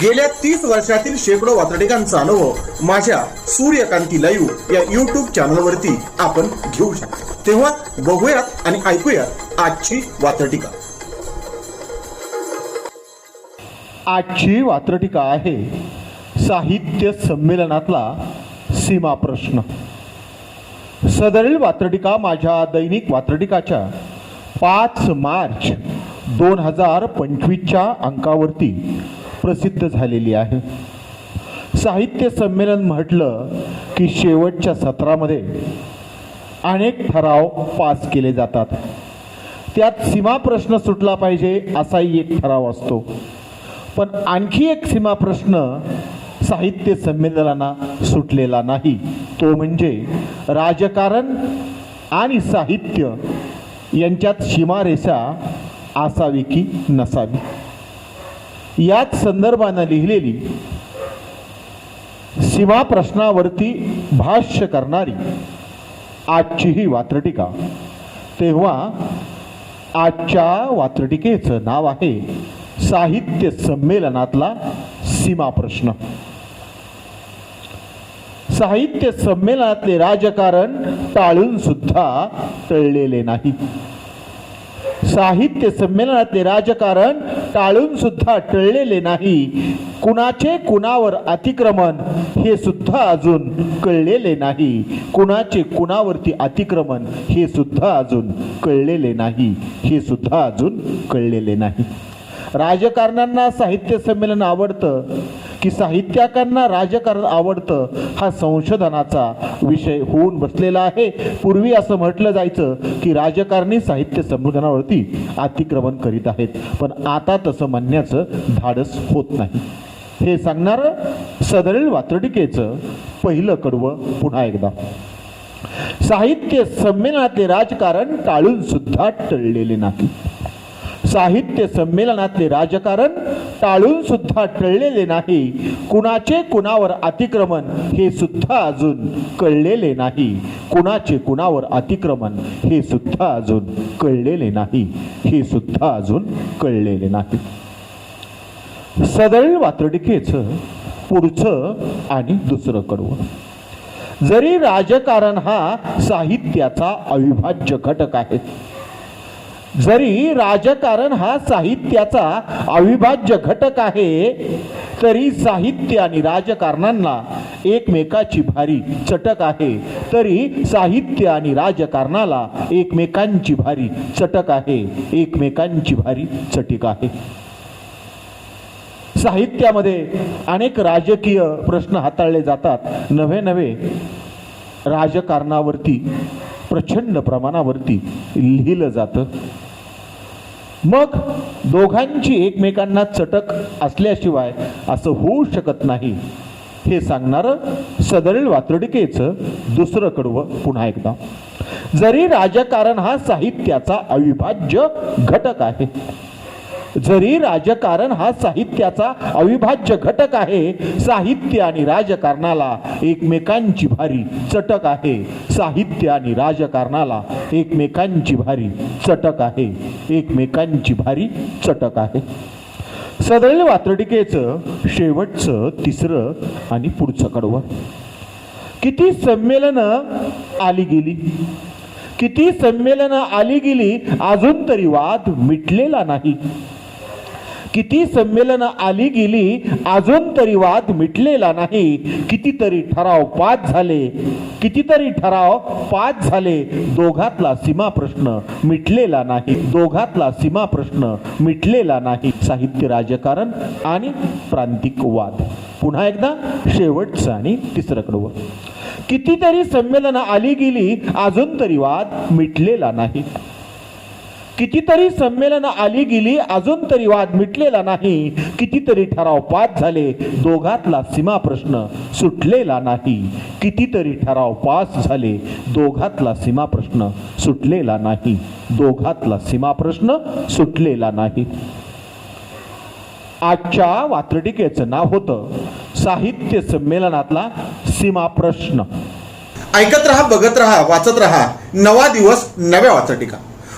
गेल्या तीस वर्षातील शेकडो वातडिकांचा अनुभव माझ्या सूर्यकांती लाईव्ह या युट्यूब चॅनलवरती आपण घेऊ शकतो. तेव्हा बघूयात आणि ऐकूयात आजची वातडिका आजची वात्रटिका आहे साहित्य संमेलनातला सीमा प्रश्न. सदरील वात्रटिका माझ्या दैनिक वात्रटिकाच्या पाच मार्च दोन हजार पंचवीसच्या अंकावरती प्रसिद्ध झालेली आहे. साहित्य संमेलन म्हटलं की शेवटच्या सत्रामध्ये अनेक ठराव पास केले जातात. त्यात सीमा प्रश्न सुटला पाहिजे असाही एक ठराव असतो. पण आणखी एक सीमा प्रश्न साहित्य संमेलनाला सुटलेला नाही. तो म्हणजे राजकारण आणि साहित्य यांच्यात सीमारेषा असावी की नसावी? याच संदर्भानं लिहिलेली सीमा प्रश्नावरती भाष्य करणारी आजची ही वात्रटिका. तेव्हा आजच्या वात्रटिकेचं नाव आहे साहित्य संमेलनातला सीमा प्रश्न साहित्य संमेलनातले राजकारण टाळून सुद्धा टळलेले नाही. साहित्य संमेलनातले राजकारण टाळून सुद्धा टळलेले नाही. कुणाचे कुणावर अतिक्रमण हे सुद्धा अजून कळलेले नाही. कुणाचे कुणावरती अतिक्रमण हे सुद्धा अजून कळलेले नाही. हे सुद्धा अजून कळलेले नाही. राजकारण्यांना साहित्य संमेलन आवडतं. की साहित्यकांना राजकारण आवडतं हा संशोधनाचा विषय होऊन बसलेला आहे. पूर्वी असं म्हटलं जायचं की राजकारणी साहित्य संबोधनावरती अतिक्रमण करीत आहेत. पण आता तसं म्हणण्याचं धाडस होत नाही. हे सांगणारं सदरील वात्रटिकेचं पहिलं कडवं पुन्हा एकदा. साहित्य संमेलनातले राजकारण टाळून सुद्धा टळलेले नाही. साहित्य संमेलनातले राजकारण टाळून सुद्धा टळलेले नाही. कुणाचे कुणावर अतिक्रमण हे सुद्धा अजून कळलेले नाही. कुणाचे कुणावर अतिक्रमण हे सुद्धा अजून कळलेले नाही. हे सुद्धा अजून कळलेले नाही. सदळ वात्रटिकेचं पुढचं आणि दुसरं कडवं जरी राजकारण हा साहित्याचा अविभाज्य घटक आहे जरी राजकारण हा साहित्याचा अविभाज्य घटक आहे तरी साहित्य आणि राजकारणांना एकमेकाची भारी चटक आहे तरी साहित्य आणि राजकारणाला एकमेकांची भारी चटक आहे एकमेकांची भारी चटिक आहे. साहित्यामध्ये अनेक राजकीय प्रश्न हाताळले जातात. नवे नवे राजकारणावरती प्रचंड प्रमाणावरती लिहिलं जातं. मग दोघांची एकमेकांना चटक असल्याशिवाय असं होऊ शकत नाही. हे सांगणारं सदरील वात्रडिकेचं दुसरं कडवं पुन्हा एकदा. जरी राजकारण हा साहित्याचा अविभाज्य घटक आहे जरी राजकारण हा साहित्याचा अविभाज्य घटक आहे साहित्य आणि राजकारणाला एकमेकांची भारी चटक आहे. साहित्य आणि राजकारणाला एकमेकांची भारी चटक आहे. एकमेकांची भारी चटक आहे. सदरील वात्रटिकेचं शेवटचं तिसरं आणि पुढचं कडवं. किती संमेलनं आली गेली? किती संमेलनं आली गेली? अजून तरी वाद मिटलेला नाही. किती संमेलनं आली गेली अजून तरी वाद मिटलेला नाही. कितीतरी ठराव पास झाले. कितीतरी ठराव पास झाले. दोघातला सीमा प्रश्न मिटलेला नाही. दोघातला सीमा प्रश्न मिटलेला नाही. साहित्य राजकारण आणि प्रांतिक वाद. पुन्हा एकदा शेवटचं आणि तिसरं कडवं कितीतरी संमेलनं आली गेली अजून तरी वाद मिटलेला नाही. कितीतरी संमेलन आली गेली अजून तरी वाद मिटलेला नाही. कितीतरी ठराव पास झाले दोघातला सीमा प्रश्न सुटलेला नाही. कितीतरी ठराव पास झाले दोघातला सीमा प्रश्न सुटलेला नाही. दोघातला सीमा प्रश्न सुटलेला नाही. आजच्या वात्रटिकेचं नाव होतं साहित्य संमेलनातला सीमा प्रश्न. ऐकत रहा बघत रहा वाचत रहा. नवा दिवस नव्या वाचटिका